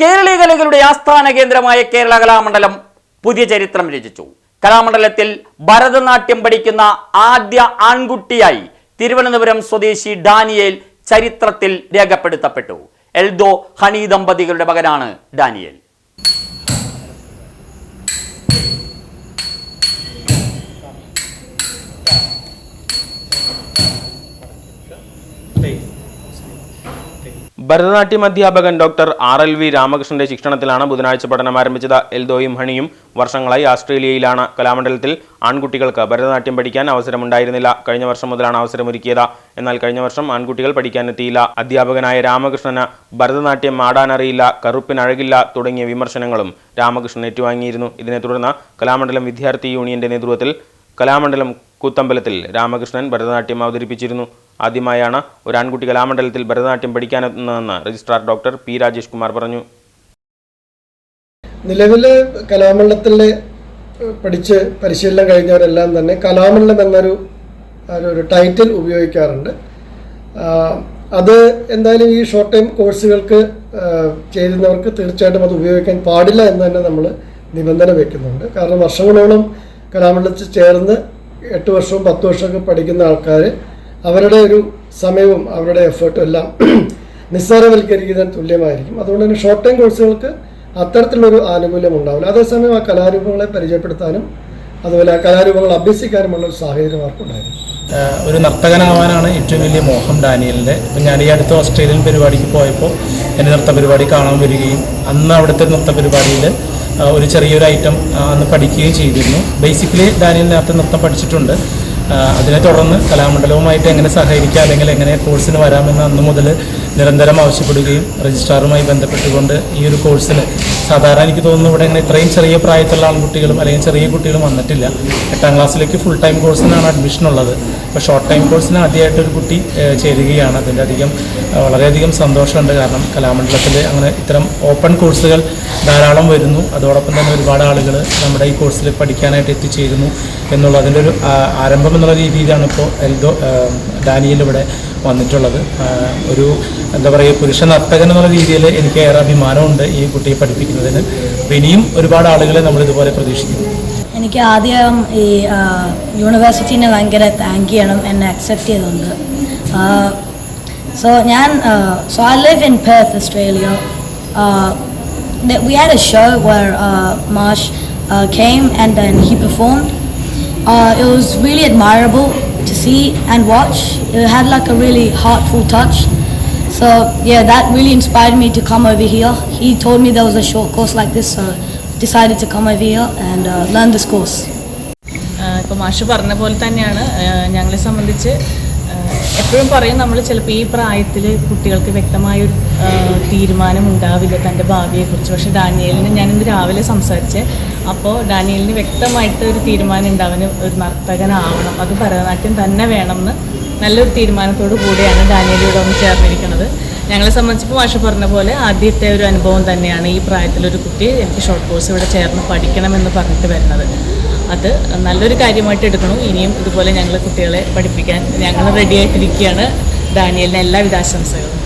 കേരളീയ കലകളുടെ ആസ്ഥാന കേന്ദ്രമായ കേരള കലാമണ്ഡലം പുതിയ ചരിത്രം രചിച്ചു. കലാമണ്ഡലത്തിൽ ഭരതനാട്യം പഠിക്കുന്ന ആദ്യ ആൺകുട്ടിയായി തിരുവനന്തപുരം സ്വദേശി ഡാനിയേൽ ചരിത്രത്തിൽ രേഖപ്പെടുത്തപ്പെട്ടു. എൽദോ ഹണി ദമ്പതികളുടെ മകനാണ് ഡാനിയേൽ. ഭരതനാട്യം അധ്യാപകൻ ഡോക്ടർ ആർ എൽ വി രാമകൃഷ്ണന്റെ ശിക്ഷണത്തിലാണ് ബുധനാഴ്ച പഠനം ആരംഭിച്ചത്. എൽദോയും ഹണിയും വർഷങ്ങളായി ഓസ്ട്രേലിയയിലാണ് കലാമണ്ഡലത്തിൽ ആൺകുട്ടികൾക്ക് ഭരതനാട്യം പഠിക്കാൻ അവസരമുണ്ടായിരുന്നില്ല. കഴിഞ്ഞ വർഷം മുതലാണ് അവസരമൊരുക്കിയത്. എന്നാൽ കഴിഞ്ഞ വർഷം ആൺകുട്ടികൾ പഠിക്കാനെത്തിയില്ല. അധ്യാപകനായ രാമകൃഷ്ണന് ഭരതനാട്യം ആടാനറിയില്ല കറുപ്പിനഴകില്ല തുടങ്ങിയ വിമർശനങ്ങളും രാമകൃഷ്ണൻ ഏറ്റുവാങ്ങിയിരുന്നു. ഇതിനെ തുടർന്ന് കലാമണ്ഡലം വിദ്യാർത്ഥി യൂണിയന്റെ നേതൃത്വത്തിൽ കലാമണ്ഡലം കൂത്തമ്പലത്തിൽ രാമകൃഷ്ണൻ ഭരതനാട്യം അവതരിപ്പിച്ചിരുന്നു. ആദ്യമായാണ് ഒരു ആൺകുട്ടി കലാമണ്ഡലത്തിൽ Bharatanatyam പഠിക്കാനെത്തുന്നതെന്ന് registrar doctor P Rajesh Kumar പറഞ്ഞു. നിലവിൽ കലാമണ്ഡലത്തിൽ പഠിച്ച് പരിശീലനം കഴിഞ്ഞവരെല്ലാം തന്നെ കലാമണ്ഡലം എന്നൊരു ഒരു- ടൈറ്റിൽ ഉപയോഗിക്കാറുണ്ട്. അത് എന്തായാലും ഈ ഷോർട്ട് ടൈം കോഴ്സുകൾക്ക് ചെയ്യുന്നവർക്ക് തീർച്ചയായിട്ടും അത് ഉപയോഗിക്കാൻ പാടില്ല എന്ന് തന്നെ നമ്മൾ നിബന്ധന വെക്കുന്നുണ്ട്. കാരണം വർഷങ്ങളോളം കലാമണ്ഡലത്തിൽ ചേർന്ന് എട്ട് വർഷവും പത്ത് വർഷമൊക്കെ പഠിക്കുന്ന ആൾക്കാർ അവരുടെ ഒരു സമയവും അവരുടെ എഫേർട്ടും എല്ലാം നിസ്സാരവൽക്കരിക്കുന്നതിന് തുല്യമായിരിക്കും. അതുകൊണ്ട് തന്നെ ഷോർട്ട് ടൈം കോഴ്സുകൾക്ക് അത്തരത്തിലുള്ളൊരു ആനുകൂല്യം ഉണ്ടാവില്ല. അതേസമയം ആ കലാരൂപങ്ങളെ പരിചയപ്പെടുത്താനും അതുപോലെ ആ കലാരൂപങ്ങൾ അഭ്യസിക്കാനുമുള്ള ഒരു സാഹചര്യം അവർക്കുണ്ടായിരുന്നു ഒരു നർത്തകനാവാനാണ് ഏറ്റവും വലിയ മോഹം ഡാനിയലിന്റെ ഇപ്പം ഞാൻ ഈ അടുത്ത ഓസ്ട്രേലിയൻ പരിപാടിക്ക് പോയപ്പോൾ എന്റെ നൃത്ത പരിപാടി കാണാൻ വരികയും അന്ന് അവിടുത്തെ നൃത്ത പരിപാടിയിൽ ഒരു ചെറിയൊരു ഐറ്റം അന്ന് പഠിക്കുകയും ചെയ്തിരുന്നു. ബേസിക്കലി ഡാനിയൽ നേരത്തെ നൃത്തം പഠിച്ചിട്ടുണ്ട്. അതിനെ തുടർന്ന് കലാമണ്ഡലവുമായിട്ട് എങ്ങനെ സഹകരിക്കാം അല്ലെങ്കിൽ എങ്ങനെ കോഴ്സിന് വരാമെന്ന് അന്ന് മുതൽ നിരന്തരം ആവശ്യപ്പെടുകയും രജിസ്ട്രാറുമായി ബന്ധപ്പെട്ടുകൊണ്ട് ഈ ഒരു കോഴ്സിന് സാധാരണ എനിക്ക് തോന്നുന്നു ഇവിടെ ഇങ്ങനെ ഇത്രയും ചെറിയ പ്രായത്തിലുള്ള ആൺകുട്ടികളും അല്ലെങ്കിൽ ചെറിയ കുട്ടികളും വന്നിട്ടില്ല. എട്ടാം ക്ലാസ്സിലേക്ക് ഫുൾ ടൈം കോഴ്സിനാണ് അഡ്മിഷൻ ഉള്ളത്. അപ്പോൾ ഷോർട്ട് ടൈം കോഴ്സിന് ആദ്യമായിട്ട് ഒരു കുട്ടി ചേരുകയാണ്. അതിന്റെ അധികം വളരെയധികം സന്തോഷമുണ്ട്. കാരണം കലാമണ്ഡലത്തിൽ അങ്ങനെ ഇത്തരം ഓപ്പൺ കോഴ്സുകൾ ധാരാളം വരുന്നു. അതോടൊപ്പം തന്നെ ഒരുപാട് ആളുകൾ നമ്മുടെ ഈ കോഴ്സിൽ പഠിക്കാനായിട്ട് എത്തിച്ചേരുന്നു. എന്നുള്ളതിന്റെ ഒരു ആരംഭം എന്നുള്ള രീതിയിലാണ് ഇപ്പോൾ എൽദോ ഡാനിയൽ ഇവിടെ വന്നിട്ടുള്ളത്. ഒരു എന്താ പറയുക പുരുഷ നർത്തകൻ എന്നുള്ള രീതിയിൽ എനിക്ക് ഏറെ അഭിമാനമുണ്ട് ഈ കുട്ടിയെ പഠിപ്പിക്കുന്നതിന്. അപ്പോൾ ഇനിയും ഒരുപാട് ആളുകളെ നമ്മൾ ഇതുപോലെ പ്രതീക്ഷിക്കുന്നു. എനിക്ക് ആദ്യം ഈ യൂണിവേഴ്സിറ്റീനെ ഭയങ്കര താങ്ക് ചെയ്യണം എന്നെ അക്സെപ്റ്റ് ചെയ്തുകൊണ്ട്. സോ ഞാൻ so I live in Perth Australia we had a show where uh, Marsh uh, came and then he performed. Uh, it to see and watch. It had like a really heartful touch. So yeah, that really inspired me to come over here. He told me there was a short course like this, so decided to come over here and uh, learn this course. Ah എപ്പോഴും പറയും നമ്മൾ ചിലപ്പോൾ ഈ പ്രായത്തിൽ കുട്ടികൾക്ക് വ്യക്തമായൊരു തീരുമാനം ഉണ്ടാവില്ല തന്റെ ഭാവിയെക്കുറിച്ച്. പക്ഷേ ഡാനിയലിന് ഞാനിന്ന് രാവിലെ സംസാരിച്ച് അപ്പോൾ ഡാനിയലിന് വ്യക്തമായിട്ട് ഒരു തീരുമാനം ഉണ്ടാവാൻ ഒരു നർത്തകനാവണം. അത് ഭരതനാട്യം തന്നെ വേണമെന്ന് നല്ലൊരു തീരുമാനത്തോടു കൂടിയാണ് ഡാനിയലിയുടെ ഒന്ന് ചേർന്നിരിക്കുന്നത്. ഞങ്ങളെ സംബന്ധിച്ചപ്പോൾ മാഷ് പറഞ്ഞ പോലെ ആദ്യത്തെ ഒരു അനുഭവം തന്നെയാണ് ഈ പ്രായത്തിലൊരു കുട്ടി എനിക്ക് ഷോർട്ട് കോഴ്സ് ഇവിടെ ചേർന്ന് പഠിക്കണമെന്ന് പറഞ്ഞിട്ട് വരുന്നത്. അത് നല്ലൊരു കാര്യമായിട്ട് എടുക്കണം. ഇനിയും ഇതുപോലെ ഞങ്ങൾ കുട്ടികളെ പഠിപ്പിക്കാൻ ഞങ്ങൾ റെഡി ആയിട്ടിരിക്കുകയാണ്. ഡാനിയലിന് എല്ലാവിധ ആശംസകളും.